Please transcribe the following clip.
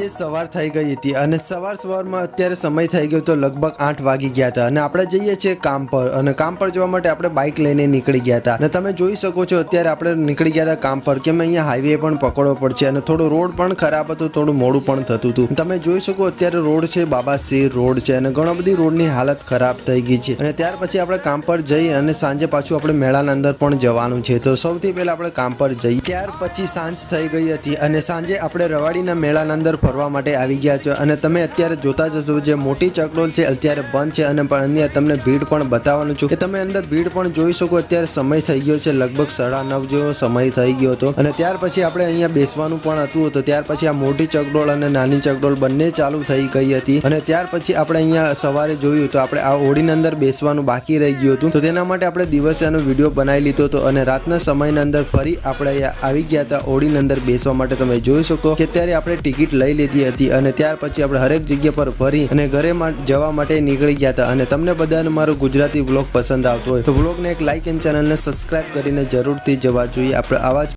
જે સવાર થઈ ગઈ હતી અને સવાર સવારમાં અત્યારે સમય થઈ ગયો તો લગભગ આઠ વાગી ગયા હતા. અને આપણે જઈએ છીએ કામ પર અને કામ પર જવા માટે આપણે બાઇક લઈને નીકળી ગયા હતા. અને તમે જોઈ શકો છો અત્યારે આપણે નીકળી ગયા હતા કામ પર કે મેં અહીંયા હાઈવે પણ પકડવો પડશે અને થોડો રોડ પણ ખરાબ હતો, થોડું મોડું પણ થતું હતું. તમે જોઈ શકો અત્યારે રોડ છે બાબા શેર રોડ છે અને ઘણા બધી રોડની હાલત ખરાબ થઈ ગઈ છે. અને ત્યાર પછી આપણે કામ પર જઈ અને સાંજે પાછું આપણે મેળાના અંદર પણ જવાનું છે. તો સૌથી પહેલા આપણે કામ પર જઈ ત્યાર પછી સાંજ થઈ ગઈ હતી અને સાંજે આપણે રવાડીના મેળાના અંદર ફરવા માટે આવી ગયા છો. અને તમે અત્યારે જોતા જ હશો જે મોટી ચકડોળ છે, અત્યારે બંધ છે અને પણ અન્ય તમને ભીડ પણ બતાવવાનું છું. કે તમે અંદર ભીડ પણ જોઈ શકો, અત્યારે સમય થઈ ગયો છે લગભગ સાડા નવ જેવો સમય થઈ ગયો હતો. અને ત્યાર પછી આપણે અહીંયા બેસવાનું પણ હતું, તો ત્યાર પછી આ મોટી ચકડોળ અને નાની ચકડોળ બંને ચાલુ થઈ ગઈ હતી. અને ત્યાર પછી આપણે અહીંયા સવારે જોયું તો આપણે આ ઓડીની અંદર બેસવાનું બાકી રહી ગયું હતું. તો તેના માટે આપણે દિવસે આનો વીડિયો બનાવી લીધો હતો અને રાતના સમયના અંદર ફરી આપણે આવી ગયા હતા ઓડીની અંદર બેસવા માટે. તમે જોઈ શકો કે અત્યારે આપણે ટિકિટ લઈ લીધી હતી અને ત્યાર પછી આપણે હરેક જગ્યા પર ફરી અને ઘરે જવા માટે નીકળી ગયા હતા. અને તમને બધાને મારો ગુજરાતી વ્લોગ પસંદ આવતો હોય તો વ્લોગને એક લાઇક એન્ડ ચેનલને સબસ્ક્રાઇબ કરીને જરૂરથી જવા જોઈએ. આપણે આવા